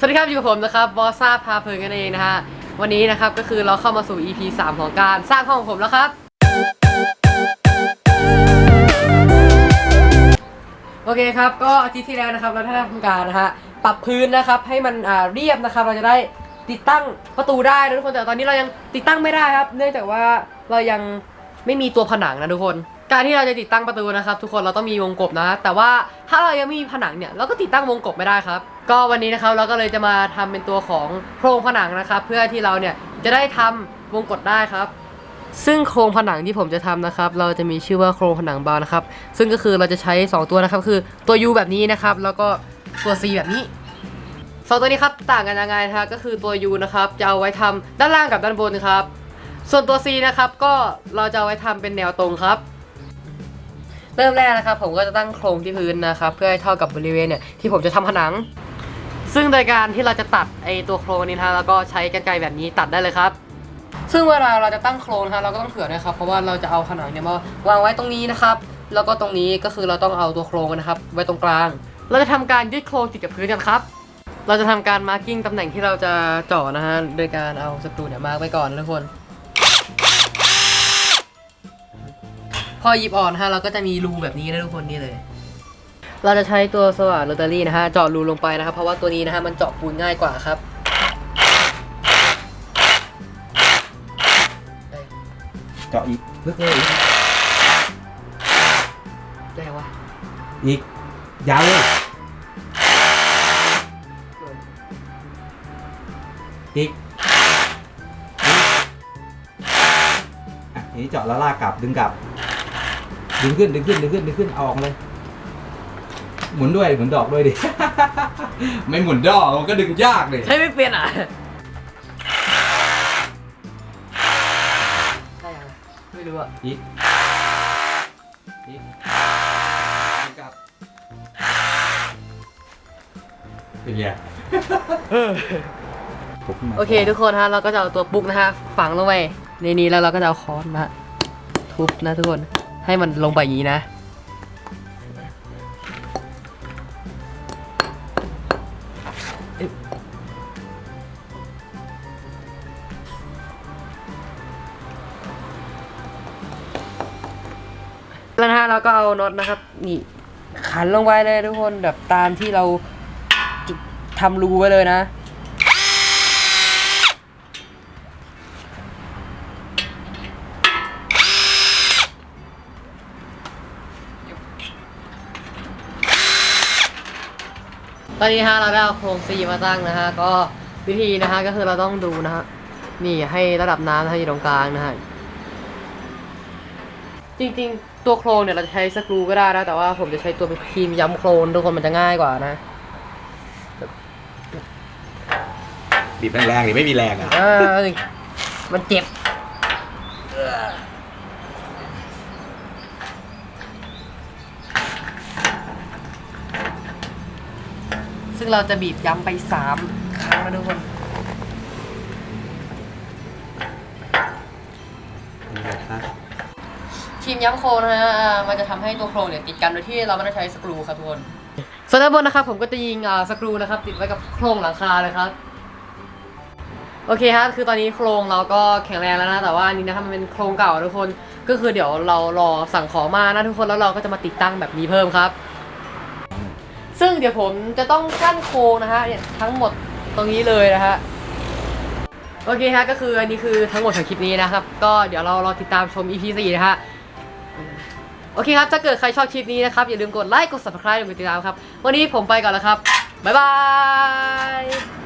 สวัสดีครับอยู่กับผมนะครับบอสซาพาเพลินกันเองนะฮะวันนี้นะครับก็คือเราเข้ามาสู่ EP 3 ของการสร้างห้องของผมแล้วครับ โอเคครับก็อาทิตย์ที่แล้วนะครับเราได้ทำการนะฮะปรับพื้นนะครับให้มันอ่าเรียบนะครับ เราจะได้ติดตั้งประตูได้นะทุกคนแต่ตอนนี้เรายังติดตั้งไม่ได้ครับ เนื่องจากว่าเรายังไม่มีตัวผนังนะทุกคน การที่เราจะติดตั้งประตูนะครับ ทุกคนเราต้องมีวงกบนะ แต่ว่าถ้าเรายังไม่มีผนังเนี่ยเราก็ติดตั้งวงกบไม่ได้ครับ ก็วันนี้นะครับเราก็เลยจะมาทำเป็นตัวของโครงผนังนะครับ เพื่อที่เราเนี่ยจะได้ทำวงกบได้ครับ ซึ่งโครงผนังที่ผมจะทำนะครับ เราจะมีชื่อว่าโครงผนังบาร์นะครับ ซึ่งก็คือเราจะใช้ 2 ตัวนะครับ คือตัว U แบบนี้นะครับ แล้วก็ตัว C แบบนี้สองตัวนี้ครับต่างกันยังไงนะครับก็คือตัว U นะครับจะเอาไว้ทำด้านล่างกับด้านบนครับ ส่วนตัว C นะครับก็เราจะเอาไว้ทำเป็นแนวตรงครับ เริ่มแรกนะครับ ผมก็จะตั้งโครงที่พื้นนะครับ เพื่อให้เท่ากับบริเวณเนี่ยที่ผมจะทำผนัง ซึ่งโดยการที่เราจะตัดไอตัวโครงนี้นะฮะแล้วก็ใช้กรรไกรแบบนี้ตัดได้เลยครับ ซึ่งเวลาเราจะตั้งโครงนะฮะเราก็ต้องเผื่อด้วยครับเพราะว่าเราจะเอาผนังเนี่ยมาวางไว้ตรงนี้นะครับ แล้วก็ตรงนี้ก็คือเราต้องเอาตัวโครงนะครับ ไว้ตรงกลาง เราจะทำการยึดโครงติดกับพื้นกันครับ เราจะทำการมาร์กิ้งตำแหน่งที่เราจะเจาะนะฮะโดยการเอาสกรูเนี่ยมาร์กไว้ก่อนนะทุกคน พอหยิบออกนะฮะเราก็จะมีรูแบบนี้นะทุกคนนี่เลย เราจะใช้ตัวสว่านโรตารี่นะฮะเจาะรูลงไปนะครับ เพราะว่าตัวนี้นะฮะมันเจาะปูนง่ายกว่าครับเจาะอีกลึกเลยอีกได้วะอีกยาวเลยอีกอีกอะทีนี้เจาะแล้วลากกลับดึงกลับ ดึงขึ้นดึงขึ้นดึงขึ้นดึงขึ้นเอาออกเลย หมุนด้วยหมุนดอกด้วยดิ ไม่หมุนดอกมันก็ดึงยากเลย ใช้ไม่เป็นอะได้ยังไม่รู้อะอีกอีกดึงกลับเป็นไงผมขึ้นมาโอเค ทุกคนฮะเราก็จะเอาตัวปุ๊กนะฮะฝังลงไปในนี้แล้วเราก็จะเอาค้อนนะฮะทุบนะทุกคนให้มันลงไปอย่างนี้นะ แล้วนะฮะเราก็เอาน็อตนะครับนี่ขันลงไปเลยทุกคนแบบตามที่เราทำรูไว้เลยนะ ตอนนี้ฮะเราได้เอาโครงซีมาตั้งนะฮะก็วิธีนะฮะก็คือเราต้องดูนะฮะนี่ให้ระดับน้ำนะฮะอยู่ตรงกลางนะฮะ จริงๆ ตัวโครงเนี่ยเราจะใช้สกรูก็ได้นะ แต่ว่าผมจะใช้ตัวครีมย้ำโครนทุกคนมันจะง่ายกว่านะบีบแรงๆดิไม่มีแรงอะ อ่ามันเจ็บ ซึ่งเราจะบีบย้ำไปสามครั้งนะทุกคน ทีมย้ำโครงนะฮะอ่ามันจะทำให้ตัวโครงเนี่ยติดกันโดยที่เราไม่ต้องใช้สกรูครับทุกคนส่วนด้านบนนะครับผมก็จะยิงอ่าสกรูนะครับติดไว้กับโครงหลังคาเลยครับโอเคครับคือตอนนี้โครงเราก็แข็งแรงแล้วนะแต่ว่าอันนี้นะครับมันเป็นโครงเก่าทุกคนก็คือเดี๋ยวเรารอสั่งของมานะทุกคนแล้วเราก็จะมาติดตั้งแบบนี้เพิ่มครับ ซึ่งเดี๋ยวผมจะต้องกั้นโครงนะฮะเนี่ยทั้งหมดตรงนี้เลยนะฮะ โอเคฮะก็คืออันนี้คือทั้งหมดของคลิปนี้นะครับ ก็เดี๋ยวเรารอติดตามชม EP 4นะฮะ โอเคครับ ถ้าเกิดใครชอบคลิปนี้นะครับ อย่าลืมกดไลค์ กด subscribe กดติดตามครับ วันนี้ผมไปก่อนแล้วครับ บ๊ายบาย